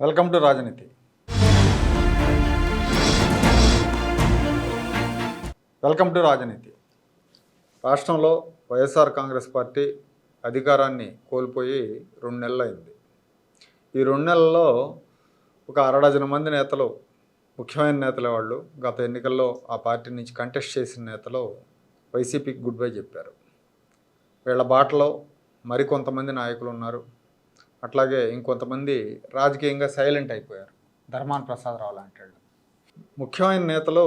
Welcome to Rajneeti. Welcome to Rajneeti. రాష్ట్రంలో YSR Congress party అధికారాన్ని కోల్పోయి రెండు నెలలు అయింది ఈ రెండు నెలల్లో ఒక అరడజన మంది నేతలు ముఖ్యమైన నేతలే వాళ్ళు గత ఎన్నికల్లో ఆ పార్టీ నుంచి కంటెస్ట్ చేసిన నేతలు వైసీపీకి గుడ్ బై చెప్పారు. వీళ్ళ బాటలో మరికొంతమంది నాయకులు ఉన్నారు. అట్లాగే ఇంకొంతమంది రాజకీయంగా సైలెంట్ అయిపోయారు. ధర్మాన్ ప్రసాదరావు లాంటి వాళ్ళు. ముఖ్యమైన నేతలు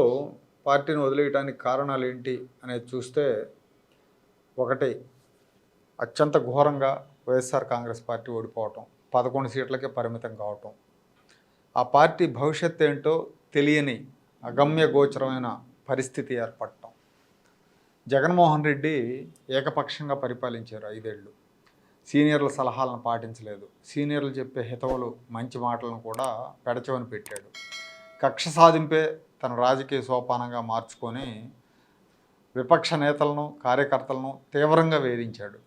పార్టీని వదిలేయడానికి కారణాలు ఏంటి అనేది చూస్తే ఒకటి అత్యంత ఘోరంగా వైఎస్ఆర్ కాంగ్రెస్ పార్టీ ఓడిపోవటం పదకొండు సీట్లకే పరిమితం కావటం ఆ పార్టీ భవిష్యత్ ఏంటో తెలియని అగమ్య గోచరమైన పరిస్థితి ఏర్పడటం. జగన్మోహన్ రెడ్డి ఏకపక్షంగా పరిపాలించారు ఐదేళ్ళు. సీనియర్ల సలహాలను పాటించలేదు. సీనియర్లు చెప్పే హితవులు మంచి మాటలను కూడా పెడచవని పెట్టాడు. కక్ష సాధింపే తన రాజకీయ సోపానంగా మార్చుకొని విపక్ష నేతలను కార్యకర్తలను తీవ్రంగా వేధించాడు.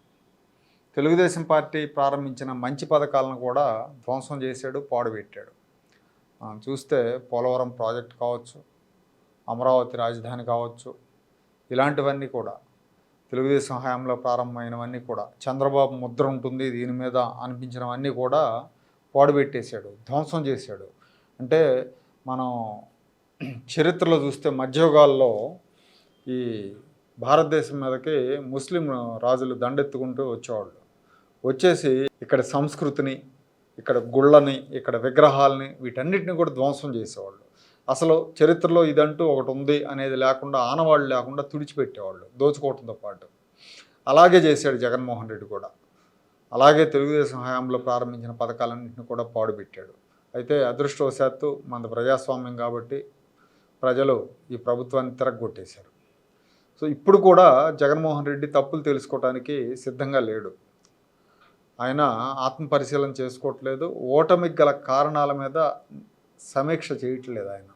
తెలుగుదేశం పార్టీ ప్రారంభించిన మంచి పథకాలను కూడా ధ్వంసం చేశాడు పాడుపెట్టాడు మనం చూస్తే పోలవరం ప్రాజెక్ట్ కావచ్చు అమరావతి రాజధాని కావచ్చు ఇలాంటివన్నీ కూడా. తెలుగుదేశం హయాంలో ప్రారంభమైనవన్నీ కూడా. చంద్రబాబు ముద్ర ఉంటుంది దీని మీద అనిపించినవన్నీ కూడా పాడుపెట్టేశాడు ధ్వంసం చేశాడు. అంటే మనం చరిత్రలో చూస్తే మధ్యయుగాల్లో ఈ భారతదేశం మీదకి ముస్లిం రాజులు దండెత్తుకుంటూ వచ్చేవాళ్ళు. వచ్చేసి ఇక్కడ సంస్కృతిని ఇక్కడ గుళ్ళని ఇక్కడ విగ్రహాలని వీటన్నిటిని కూడా ధ్వంసం చేసేవాళ్ళు. అసలు చరిత్రలో ఇదంటూ ఒకటి ఉంది అనేది లేకుండా ఆనవాళ్ళు లేకుండా తుడిచిపెట్టేవాళ్ళు దోచుకోవడంతో పాటు. అలాగే చేశాడు జగన్మోహన్ రెడ్డి కూడా. అలాగే తెలుగుదేశం హయాంలో ప్రారంభించిన పథకాలన్నింటిని కూడా పాడుపెట్టాడు. అయితే అదృష్టవశాత్తు మన ప్రజాస్వామ్యం కాబట్టి ప్రజలు ఈ ప్రభుత్వాన్ని తిరగొట్టేశారు. సో ఇప్పుడు కూడా జగన్మోహన్ రెడ్డి తప్పులు తెలుసుకోవడానికి సిద్ధంగా లేడు. ఆయన ఆత్మపరిశీలన చేసుకోవట్లేదు. ఓటమికి గల కారణాల మీద సమీక్ష చేయట్లేదు ఆయన.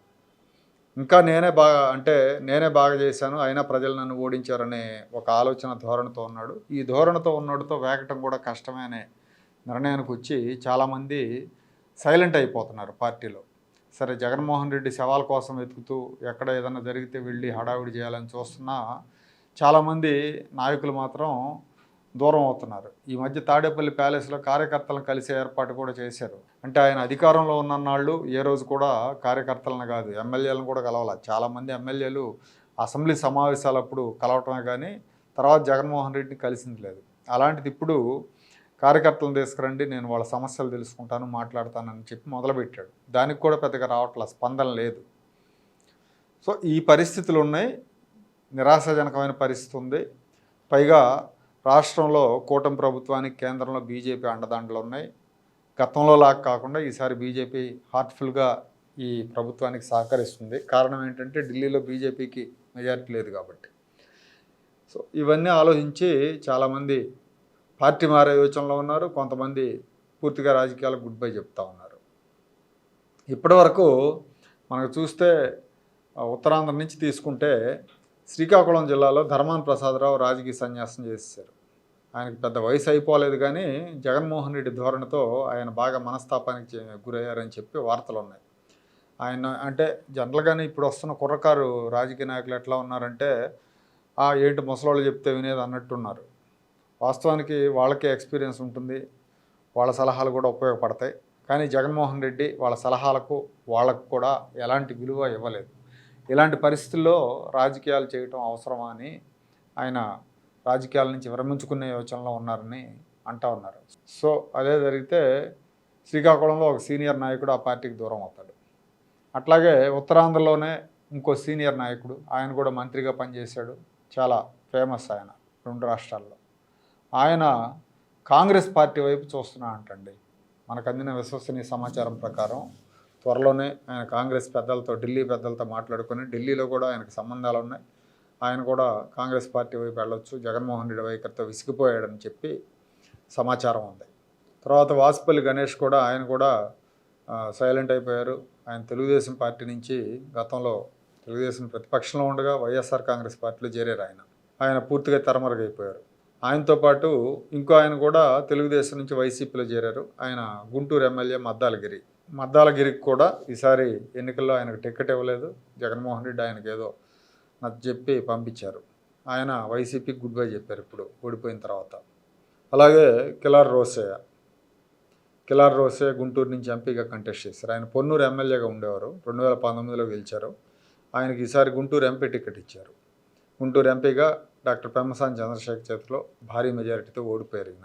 ఇంకా నేనే బాగా అంటే నేనే బాగా చేశాను. అయినా ప్రజలు నన్ను ఓడించారనే ఒక ఆలోచన ధోరణితో ఉన్నాడు. ఈ ధోరణితో ఉన్నోడితో వేగటం కూడా కష్టమే అనే నిర్ణయానికి వచ్చి చాలామంది సైలెంట్ అయిపోతున్నారు పార్టీలో. సరే జగన్మోహన్ రెడ్డి సవాల్ కోసం వెతుకుతూ ఎక్కడ ఏదైనా జరిగితే వెళ్ళి హడావిడి చేయాలని చూస్తున్నా చాలామంది నాయకులు మాత్రం దూరం అవుతున్నారు. ఈ మధ్య తాడేపల్లి ప్యాలెస్లో కార్యకర్తలను కలిసే ఏర్పాటు కూడా చేశారు. అంటే ఆయన అధికారంలో ఉన్నన్నాళ్ళు ఏ రోజు కూడా కార్యకర్తలను కాదు ఎమ్మెల్యేలను కూడా కలవాల. చాలామంది ఎమ్మెల్యేలు అసెంబ్లీ సమావేశాలప్పుడు కలవటమే కానీ తర్వాత జగన్మోహన్ రెడ్డిని కలిసింది లేదు. అలాంటిది ఇప్పుడు కార్యకర్తలను తీసుకురండి నేను వాళ్ళ సమస్యలు తెలుసుకుంటాను మాట్లాడతానని చెప్పి మొదలుపెట్టాడు. దానికి కూడా పెద్దగా రావట్ల స్పందన లేదు. సో ఈ పరిస్థితులు ఉన్నాయి. నిరాశాజనకమైన పరిస్థితి ఉంది. పైగా రాష్ట్రంలో కూటమి ప్రభుత్వానికి కేంద్రంలో బీజేపీ అండదండలు ఉన్నాయి. గతంలో లాగా కాకుండా ఈసారి బీజేపీ హార్ట్ఫుల్గా ఈ ప్రభుత్వానికి సహకరిస్తుంది. కారణం ఏంటంటే ఢిల్లీలో బీజేపీకి మెజారిటీ లేదు కాబట్టి. సో ఇవన్నీ ఆలోచించి చాలామంది పార్టీ మారే యోచనలో ఉన్నారు. కొంతమంది పూర్తిగా రాజకీయాలకు గుడ్ బై చెప్తా ఉన్నారు. ఇప్పటివరకు మనకు చూస్తే ఉత్తరాంధ్ర నుంచి తీసుకుంటే శ్రీకాకుళం జిల్లాలో ధర్మాన్ ప్రసాదరావు రాజకీయ సన్యాసం చేశారు. ఆయనకు పెద్ద వయసు అయిపోలేదు కానీ జగన్మోహన్ రెడ్డి ధోరణితో ఆయన బాగా మనస్తాపానికి గురయ్యారని చెప్పి వార్తలు ఉన్నాయి. ఆయన అంటే జనరల్గానే ఇప్పుడు వస్తున్న కుర్రకారు రాజకీయ నాయకులు ఎట్లా ఉన్నారంటే "ఆ, ఏంటి ముసలోళ్ళు చెప్తే వినేది అన్నట్టున్నారు. వాస్తవానికి వాళ్ళకే ఎక్స్పీరియన్స్ ఉంటుంది వాళ్ళ సలహాలు కూడా ఉపయోగపడతాయి. కానీ జగన్మోహన్ రెడ్డి వాళ్ళ సలహాలకు వాళ్ళకు కూడా ఎలాంటి విలువ ఇవ్వలేదు. ఇలాంటి పరిస్థితుల్లో రాజకీయాలు చేయటం అవసరమా అని ఆయన రాజకీయాల నుంచి విరమించుకునే యోచనలో ఉన్నారని అంటా ఉన్నారు. సో అదే జరిగితే శ్రీకాకుళంలో ఒక సీనియర్ నాయకుడు ఆ పార్టీకి దూరం అవుతాడు. అట్లాగే ఉత్తరాంధ్రలోనే ఇంకో సీనియర్ నాయకుడు ఆయన కూడా మంత్రిగా పనిచేశాడు. చాలా ఫేమస్ ఆయన రెండు రాష్ట్రాల్లో. ఆయన కాంగ్రెస్ పార్టీ వైపు చూస్తున్నా అంటండి. మనకు అందిన విశ్వసనీయ సమాచారం ప్రకారం త్వరలోనే ఆయన కాంగ్రెస్ పెద్దలతో ఢిల్లీ పెద్దలతో మాట్లాడుకొని ఢిల్లీలో కూడా ఆయనకు సంబంధాలు ఉన్నాయి. ఆయన కూడా కాంగ్రెస్ పార్టీ వైపు వెళ్ళొచ్చు జగన్మోహన్ రెడ్డి వైఖరితో విసిగిపోయాడని చెప్పి సమాచారం ఉంది. తర్వాత వాసుపల్లి గణేష్ కూడా ఆయన కూడా సైలెంట్ అయిపోయారు. ఆయన తెలుగుదేశం పార్టీ నుంచి గతంలో తెలుగుదేశం ప్రతిపక్షంలో ఉండగా వైఎస్ఆర్ కాంగ్రెస్ పార్టీలో చేరారు ఆయన. ఆయన పూర్తిగా తెరమరుగైపోయారు. ఆయనతో పాటు ఇంకో ఆయన కూడా తెలుగుదేశం నుంచి వైసీపీలో చేరారు. ఆయన గుంటూరు ఎమ్మెల్యే మద్దాలగిరి. మద్దాలగిరికి కూడా ఈసారి ఎన్నికల్లో ఆయనకు టికెట్ ఇవ్వలేదు. జగన్మోహన్ రెడ్డి ఆయనకు ఏదో నచ్చ చెప్పి పంపించారు. ఆయన వైసీపీకి గుడ్ బై చెప్పారు ఇప్పుడు ఓడిపోయిన తర్వాత. అలాగే కిలార్ రోసయ్య. కిలార్ రోసయ్య గుంటూరు నుంచి ఎంపీగా కంటెస్ట్ చేశారు. ఆయన పొన్నూరు ఎమ్మెల్యేగా ఉండేవారు. రెండు వేల పంతొమ్మిదిలో గెలిచారు. ఆయనకి ఈసారి గుంటూరు ఎంపీ టికెట్ ఇచ్చారు. గుంటూరు ఎంపీగా డాక్టర్ పెమ్మసాని చంద్రశేఖర్ చేతిలో భారీ మెజారిటీతో ఓడిపోయారు ఈయన.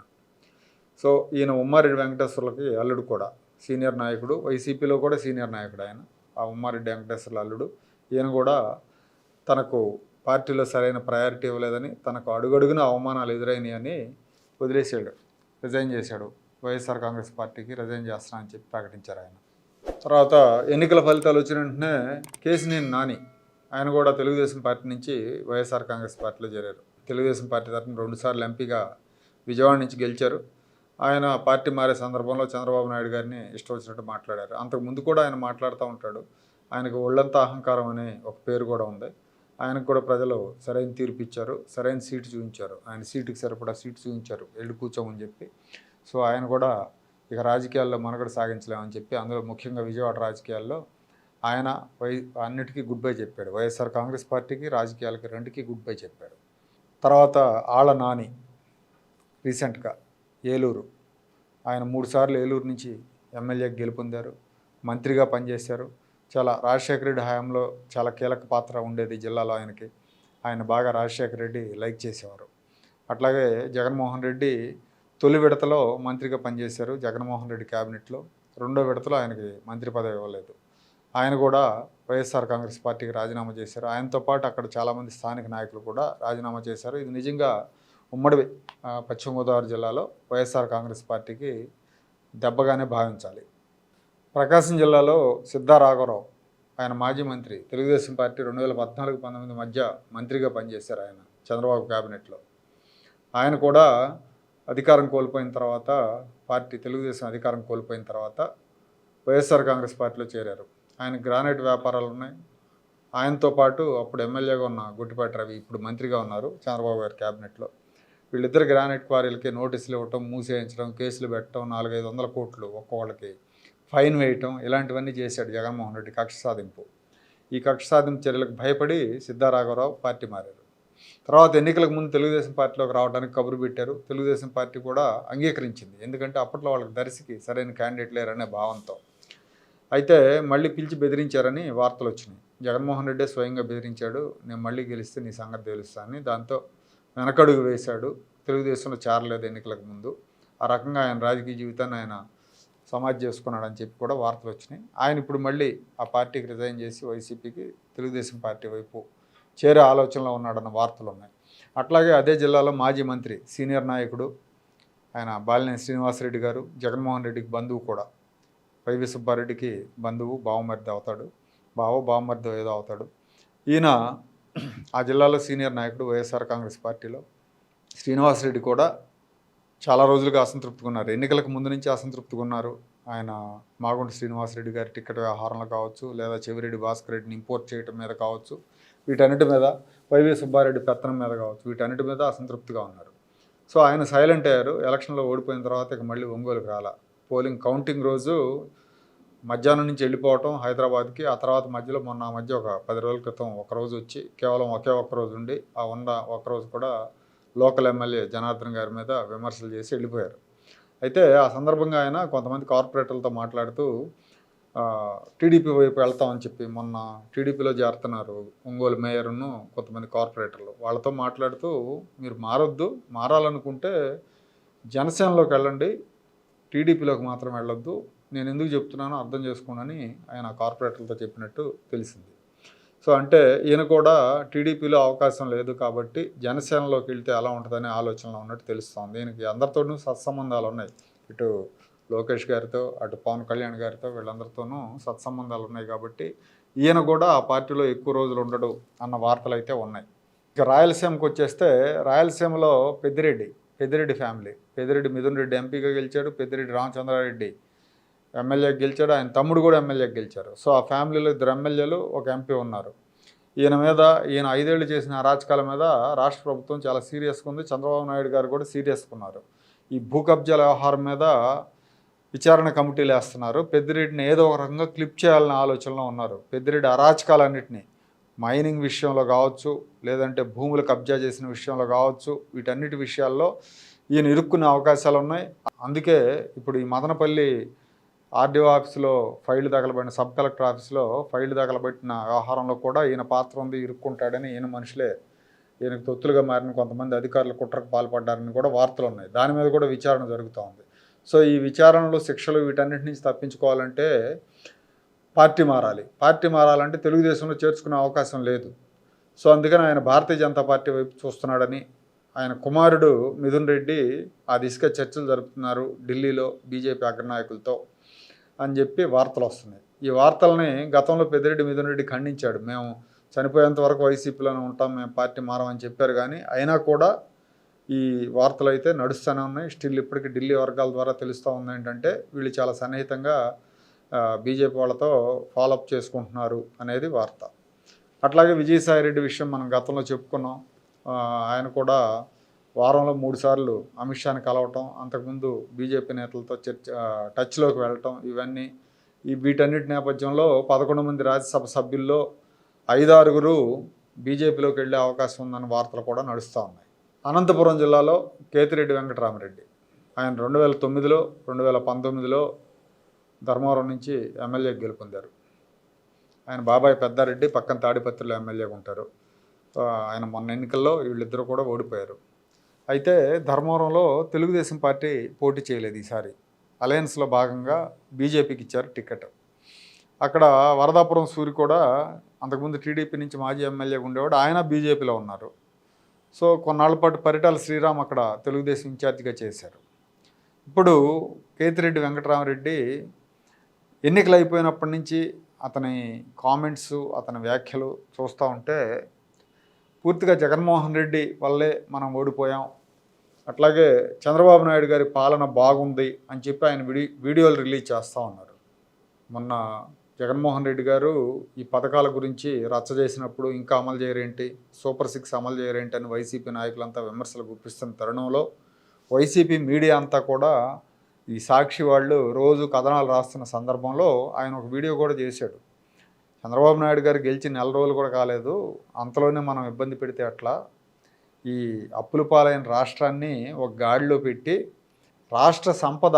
సో ఈయన ఉమ్మారెడ్డి వెంకటేశ్వర్లకి అల్లుడు కూడా సీనియర్ నాయకుడు వైసీపీలో కూడా సీనియర్ నాయకుడు ఆయన. ఆ ఉమ్మారెడ్డి వెంకటేశ్వర్ల అల్లుడు. ఈయన కూడా తనకు పార్టీలో సరైన ప్రయారిటీ ఇవ్వలేదని తనకు అడుగడుగున అవమానాలు ఎదురైనాయని వదిలేసాడు రిజైన్ చేశాడు. వైఎస్ఆర్ కాంగ్రెస్ పార్టీకి రిజైన్ చేస్తానని చెప్పి ప్రకటించారు ఆయన. తర్వాత ఎన్నికల ఫలితాలు వచ్చిన వెంటనే కేసినేని నాని ఆయన కూడా తెలుగుదేశం పార్టీ నుంచి వైఎస్ఆర్ కాంగ్రెస్ పార్టీలో చేరారు. తెలుగుదేశం పార్టీ తరఫున రెండుసార్లు ఎంపీగా విజయవాడ నుంచి గెలిచారు. ఆయన పార్టీ మారే సందర్భంలో చంద్రబాబు నాయుడు గారిని ఇష్టం వచ్చినట్టు మాట్లాడారు. అంతకు ముందు కూడా ఆయన మాట్లాడుతూ ఉంటాడు. ఆయనకు ఒళ్ళంతా అహంకారం అనే ఒక పేరు కూడా ఉంది. ఆయనకు కూడా ప్రజలు సరైన తీర్పు ఇచ్చారు. సరైన సీటు చూపించారు. ఆయన సీటుకి సరిపడా సీటు చూపించారు. వెళ్ళి కూర్చోమని చెప్పి. సో ఆయన కూడా ఇక రాజకీయాల్లో మనగడ సాగించలేమని చెప్పి అందులో ముఖ్యంగా విజయవాడ రాజకీయాల్లో ఆయన వై అన్నిటికీ గుడ్ బై చెప్పాడు. వైఎస్ఆర్ కాంగ్రెస్ పార్టీకి రాజకీయాలకి రెండుకి గుడ్ బై చెప్పాడు. తర్వాత ఆళ్ళ నాని రీసెంట్గా ఏలూరు. ఆయన మూడుసార్లు ఏలూరు నుంచి ఎమ్మెల్యేకి గెలుపొందారు. మంత్రిగా పనిచేశారు. చాలా రాజశేఖర రెడ్డి హయాంలో చాలా కీలక పాత్ర ఉండేది జిల్లాలో ఆయనకి. ఆయన బాగా రాజశేఖర రెడ్డి లైక్ చేసేవారు. అట్లాగే జగన్మోహన్ రెడ్డి తొలి విడతలో మంత్రిగా పనిచేశారు జగన్మోహన్ రెడ్డి క్యాబినెట్లో. రెండో విడతలో ఆయనకి మంత్రి పదవి ఇవ్వలేదు. ఆయన కూడా వైఎస్ఆర్ కాంగ్రెస్ పార్టీకి రాజీనామా చేశారు. ఆయనతో పాటు అక్కడ చాలామంది స్థానిక నాయకులు కూడా రాజీనామా చేశారు. ఇది నిజంగా ఉమ్మడి పశ్చిమ గోదావరి జిల్లాలో వైఎస్ఆర్ కాంగ్రెస్ పార్టీకి దెబ్బగానే భావించాలి. ప్రకాశం జిల్లాలో సిద్ధా రాఘవరావు ఆయన మాజీ మంత్రి తెలుగుదేశం పార్టీ రెండు వేల పద్నాలుగు పంతొమ్మిది మధ్య మంత్రిగా పనిచేశారు ఆయన చంద్రబాబు క్యాబినెట్లో. ఆయన కూడా అధికారం కోల్పోయిన తర్వాత పార్టీ తెలుగుదేశం అధికారం కోల్పోయిన తర్వాత వైఎస్ఆర్ కాంగ్రెస్ పార్టీలో చేరారు. ఆయన గ్రానైట్ వ్యాపారాలు ఉన్నాయి. ఆయనతో పాటు అప్పుడు ఎమ్మెల్యేగా ఉన్న గుట్టిపాటి రవి ఇప్పుడు మంత్రిగా ఉన్నారు చంద్రబాబు గారి క్యాబినెట్లో. వీళ్ళిద్దరు గ్రానైట్ క్వారీలకి నోటీసులు ఇవ్వటం మూసేయించడం కేసులు పెట్టడం నాలుగైదు వందల కోట్లు ఒక్కొక్కళ్ళకి ఫైన్ వేయటం ఇలాంటివన్నీ చేశాడు జగన్మోహన్ రెడ్డి కక్ష సాధింపు. ఈ కక్ష సాధింపు చర్యలకు భయపడి సిద్ధారాఘవరావు పార్టీ మారారు. తర్వాత ఎన్నికలకు ముందు తెలుగుదేశం పార్టీలోకి రావడానికి కబురు పెట్టారు. తెలుగుదేశం పార్టీ కూడా అంగీకరించింది. ఎందుకంటే అప్పట్లో వాళ్ళకి దర్శికి సరైన క్యాండిడేట్ లేరనే భావంతో. అయితే మళ్ళీ పిలిచి బెదిరించారని వార్తలు వచ్చినాయి. జగన్మోహన్ రెడ్డి స్వయంగా బెదిరించాడు. నేను మళ్ళీ గెలిస్తే నీ సంగతి తెలుస్తానని దాంతో వెనకడుగు వేశాడు. తెలుగుదేశంలో చేరలేదు ఎన్నికలకు ముందు. ఆ రకంగా ఆయన రాజకీయ జీవితాన్ని ఆయన సమాధి చేసుకున్నాడని చెప్పి కూడా వార్తలు వచ్చినాయి. ఆయన ఇప్పుడు మళ్ళీ ఆ పార్టీకి రిజైన్ చేసి వైసీపీకి తెలుగుదేశం పార్టీ వైపు చేరే ఆలోచనలో ఉన్నాడన్న వార్తలు ఉన్నాయి. అట్లాగే అదే జిల్లాలో మాజీ మంత్రి సీనియర్ నాయకుడు ఆయన బాలినేని శ్రీనివాసరెడ్డి గారు జగన్మోహన్ రెడ్డికి బంధువు కూడా. వైవి సుబ్బారెడ్డికి బంధువు బావమరిది అవుతాడు. బావ బావమరిది ఏదో అవుతాడు. ఈయన ఆ జిల్లాలో సీనియర్ నాయకుడు వైఎస్ఆర్ కాంగ్రెస్ పార్టీలో శ్రీనివాసరెడ్డి కూడా చాలా రోజులుగా అసంతృప్తిగా ఉన్నారు. ఎన్నికలకు ముందు నుంచి అసంతృప్తిగా ఉన్నారు. ఆయన మాగుంట శ్రీనివాసరెడ్డి గారి టికెట్ వ్యవహారంలో కావచ్చు లేదా చెవిరెడ్డి భాస్కర్ రెడ్డిని ఇంపోర్ట్ చేయడం మీద కావచ్చు వీటన్నిటి మీద వైవి సుబ్బారెడ్డి పెత్తనం మీద కావచ్చు వీటన్నిటి మీద అసంతృప్తిగా ఉన్నారు. సో ఆయన సైలెంట్ అయ్యారు. ఎలక్షన్లో ఓడిపోయిన తర్వాత ఇక మళ్ళీ ఒంగోలుకు రాల. పోలింగ్ కౌంటింగ్ రోజు మధ్యాహ్నం నుంచి వెళ్ళిపోవటం హైదరాబాద్కి ఆ తర్వాత మధ్యలో మొన్న మధ్య ఒక పది రోజుల క్రితం ఒకరోజు వచ్చి కేవలం ఒకే ఒక్క రోజు ఉండి ఆ ఉన్న ఒకరోజు కూడా లోకల్ ఎమ్మెల్యే జనార్దన్ గారి మీద విమర్శలు చేసి వెళ్ళిపోయారు. అయితే ఆ సందర్భంగా ఆయన కొంతమంది కార్పొరేటర్లతో మాట్లాడుతూ టీడీపీ వైపు వెళ్తామని చెప్పి మొన్న టీడీపీలో చేరుతున్నారు ఒంగోలు మేయర్ను కొంతమంది కార్పొరేటర్లు. వాళ్ళతో మాట్లాడుతూ మీరు మారొద్దు మారాలనుకుంటే జనసేనలోకి వెళ్ళండి టీడీపీలోకి మాత్రం వెళ్ళొద్దు నేను ఎందుకు చెప్తున్నానో అర్థం చేసుకోనని ఆయన కార్పొరేటర్లతో చెప్పినట్టు తెలిసింది. సో అంటే ఈయన కూడా టీడీపీలో అవకాశం లేదు కాబట్టి జనసేనలోకి వెళ్తే ఎలా ఉంటుందనే ఆలోచనలో ఉన్నట్టు తెలుస్తుంది. ఈయనకి అందరితోనూ సత్సంబంధాలు ఉన్నాయి. ఇటు లోకేష్ గారితో అటు పవన్ కళ్యాణ్ గారితో వీళ్ళందరితోనూ సత్సంబంధాలు ఉన్నాయి కాబట్టి ఈయన కూడా ఆ పార్టీలో ఎక్కువ రోజులు ఉండడు అన్న వార్తలు అయితే ఉన్నాయి. ఇక రాయలసీమకు వచ్చేస్తే రాయలసీమలో పెద్దిరెడ్డి పెద్దిరెడ్డి ఫ్యామిలీ. పెద్దిరెడ్డి మిథున్ రెడ్డి ఎంపీగా గెలిచాడు పెద్దిరెడ్డి రామచంద్రారెడ్డి ఎమ్మెల్యే గెలిచాడు ఆయన తమ్ముడు కూడా ఎమ్మెల్యే గెలిచారు. సో ఆ ఫ్యామిలీలో ఇద్దరు ఎమ్మెల్యేలు ఒక ఎంపీ ఉన్నారు. ఈయన మీద ఈయన ఐదేళ్ళు చేసిన అరాచకాల మీద రాష్ట్ర ప్రభుత్వం చాలా సీరియస్గా ఉంది. చంద్రబాబు నాయుడు గారు కూడా సీరియస్గా ఉన్నారు. ఈ భూ కబ్జాల వ్యవహారం మీద విచారణ కమిటీలు వేస్తున్నారు. పెద్దిరెడ్డిని ఏదో ఒక రకంగా క్లిప్ చేయాలనే ఆలోచనలో ఉన్నారు. పెద్దిరెడ్డి అరాచకాలన్నింటినీ మైనింగ్ విషయంలో కావచ్చు లేదంటే భూములు కబ్జా చేసిన విషయంలో కావచ్చు వీటన్నిటి విషయాల్లో ఈయన ఇరుక్కునే అవకాశాలు ఉన్నాయి. అందుకే ఇప్పుడు ఈ మదనపల్లి ఆర్డీఓ ఆఫీస్లో ఫైల్ తగలబడిన సబ్ కలెక్టర్ ఆఫీస్లో ఫైల్ తగలబెట్టిన వ్యవహారంలో కూడా ఈయన పాత్ర ఉంది ఇరుక్కుంటాడని ఈయన మనుషులే ఈయనకు తొత్తులుగా మారిన కొంతమంది అధికారులు కుట్రకు పాల్పడ్డారని కూడా వార్తలు ఉన్నాయి. దాని మీద కూడా విచారణ జరుగుతూ ఉంది. సో ఈ విచారణలో శిక్షలు వీటన్నిటి నుంచి తప్పించుకోవాలంటే పార్టీ మారాలి. పార్టీ మారాలంటే తెలుగుదేశంలో చేర్చుకునే అవకాశం లేదు. సో అందుకని ఆయన భారతీయ జనతా పార్టీ వైపు చూస్తున్నాడని ఆయన కుమారుడు మిథున్ రెడ్డి ఆ దిశగా చర్చలు జరుపుతున్నారు ఢిల్లీలో బీజేపీ అగ్రనాయకులతో. అని చెప్పి వార్తలు వస్తున్నాయి. ఈ వార్తల్ని గతంలో పెద్దిరెడ్డి మిథునరెడ్డి ఖండించాడు. మేము చనిపోయేంత వరకు వైసీపీలోనే ఉంటాం మేము పార్టీ మారమని చెప్పారు కానీ అయినా కూడా ఈ వార్తలు అయితే నడుస్తూనే ఉన్నాయి. స్టిల్ ఇప్పటికీ ఢిల్లీ వర్గాల ద్వారా తెలుస్తూ ఉంది ఏంటంటే వీళ్ళు చాలా సన్నిహితంగా బీజేపీ వాళ్ళతో ఫాలోఅప్ చేసుకుంటున్నారు అనేది వార్త. అట్లాగే విజయసాయిరెడ్డి విషయం మనం గతంలో చెప్పుకున్నాం. ఆయన కూడా వారంలో మూడు సార్లు అమిత్ షాని కలవటం అంతకుముందు బీజేపీ నేతలతో చర్చ టచ్లోకి వెళ్ళటం ఇవన్నీ ఈ వీటన్నిటి నేపథ్యంలో పదకొండు మంది రాజ్యసభ సభ్యుల్లో ఐదారుగురు బీజేపీలోకి వెళ్ళే అవకాశం ఉందన్న వార్తలు కూడా నడుస్తూ ఉన్నాయి. అనంతపురం జిల్లాలో కేతిరెడ్డి వెంకటరామరెడ్డి. ఆయన రెండు వేల తొమ్మిదిలో రెండు వేల పంతొమ్మిదిలో ధర్మవరం నుంచి ఎమ్మెల్యే గెలుపొందారు. ఆయన బాబాయ్ పెద్దారెడ్డి పక్కన తాడిపత్రిలో ఎమ్మెల్యేగా ఉంటారు. ఆయన మొన్న ఎన్నికల్లో వీళ్ళిద్దరూ కూడా ఓడిపోయారు. అయితే ధర్మవరంలో తెలుగుదేశం పార్టీ పోటీ చేయలేదు ఈసారి. అలయన్స్లో భాగంగా బీజేపీకి ఇచ్చారు టికెట్. అక్కడ వరదాపురం సూరి కూడా అంతకుముందు టీడీపీ నుంచి మాజీ ఎమ్మెల్యేగా ఉండేవాడు ఆయన బీజేపీలో ఉన్నారు. సో కొన్నాళ్ళ పాటు పరిటాల శ్రీరామ్ అక్కడ తెలుగుదేశం ఇన్ఛార్జిగా చేశారు. ఇప్పుడు కేతిరెడ్డి వెంకటరామరెడ్డి ఎన్నికలు అయిపోయినప్పటి నుంచి అతని కామెంట్స్ అతని వ్యాఖ్యలు చూస్తూ ఉంటే పూర్తిగా జగన్మోహన్ రెడ్డి వల్లే మనం ఓడిపోయాం. అట్లాగే చంద్రబాబు నాయుడు గారి పాలన బాగుంది అని చెప్పి ఆయన వీడి వీడియోలు రిలీజ్ చేస్తూ ఉన్నారు. మొన్న జగన్మోహన్ రెడ్డి గారు ఈ పథకాల గురించి రచ్చ చేసినప్పుడు ఇంకా అమలు చేయరేంటి సూపర్ సిక్స్ అమలు చేయరేంటి అని వైసీపీ నాయకులంతా విమర్శలు గుప్పిస్తున్న తరుణంలో వైసీపీ మీడియా అంతా కూడా ఈ సాక్షి వాళ్ళు రోజు కథనాలు రాస్తున్న సందర్భంలో ఆయన ఒక వీడియో కూడా చేశాడు. చంద్రబాబు నాయుడు గారు గెలిచి నెల రోజులు కూడా కాలేదు. అంతలోనే మనం ఇబ్బంది పెడితే అట్లా ఈ అప్పుల పాలైన రాష్ట్రాన్ని ఒక గాడిలో పెట్టి రాష్ట్ర సంపద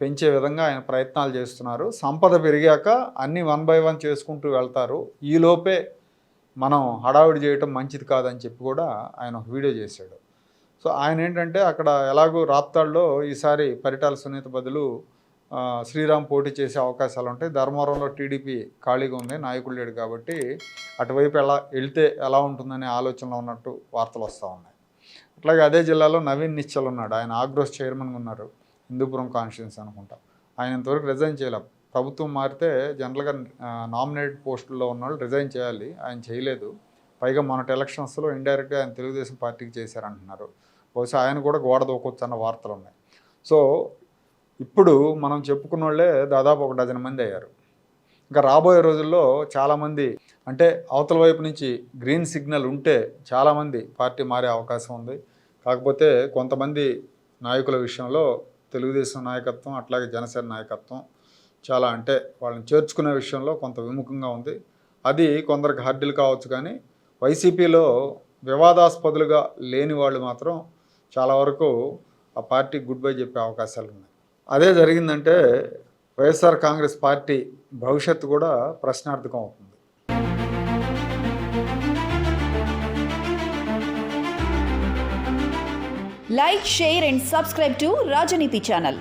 పెంచే విధంగా ఆయన ప్రయత్నాలు చేస్తున్నారు. సంపద పెరిగాక అన్నీ వన్ బై వన్ చేసుకుంటూ వెళ్తారు. ఈలోపే మనం హడావిడి చేయటం మంచిది కాదని చెప్పి కూడా ఆయన ఒక వీడియో చేశాడు. సో ఆయన ఏంటంటే అక్కడ ఎలాగో రాప్తాడులో ఈసారి పరిటాల సునీత బదులు శ్రీరామ్ పోటీ చేసే అవకాశాలు ఉంటాయి ధర్మవరంలో టీడీపీ ఖాళీగా ఉంది నాయకుడు లేడు కాబట్టి అటువైపు ఎలా వెళ్తే ఎలా ఉంటుందనే ఆలోచనలో ఉన్నట్టు వార్తలు వస్తూ ఉన్నాయి. అట్లాగే అదే జిల్లాలో నవీన్ నిశ్చల్ ఉన్నాడు. ఆయన ఆగ్రోస్ చైర్మన్గా ఉన్నారు. హిందూపురం కాన్స్టిట్యున్సీ అనుకుంటా. ఆయన ఇంతవరకు రిజైన్ చేయలేదు ప్రభుత్వం మారితే జనరల్గా నామినేట్ పోస్టుల్లో ఉన్న వాళ్ళు రిజైన్ చేయాలి. ఆయన చేయలేదు. పైగా మొన్నటి ఎలక్షన్స్లో ఇండైరెక్ట్గా ఆయన తెలుగుదేశం పార్టీకి చేశారంటున్నారు. బహుశా ఆయన కూడా గోడ దూకొచ్చు అన్న వార్తలు ఉన్నాయి. సో ఇప్పుడు మనం చెప్పుకున్న వాళ్ళే దాదాపు ఒక డజన్ మంది అయ్యారు. ఇంకా రాబోయే రోజుల్లో చాలామంది అంటే అవతల వైపు నుంచి గ్రీన్ సిగ్నల్ ఉంటే చాలామంది పార్టీ మారే అవకాశం ఉంది. కాకపోతే కొంతమంది నాయకుల విషయంలో తెలుగుదేశం నాయకత్వం అట్లాగే జనసేన నాయకత్వం చాలా అంటే వాళ్ళని చేర్చుకునే విషయంలో కొంత విముఖంగా ఉంది. అది కొందరికి హర్డిల్ కావచ్చు కానీ వైసీపీలో వివాదాస్పదులుగా లేని వాళ్ళు మాత్రం చాలా వరకు ఆ పార్టీ గుడ్ బై చెప్పే అవకాశాలు ఉన్నాయి. అదే జరిగిందంటే వైఎస్ఆర్ కాంగ్రెస్ పార్టీ భవిష్యత్తు కూడా ప్రశ్నార్థకం అవుతుంది. Like share and subscribe to Rajneeti channel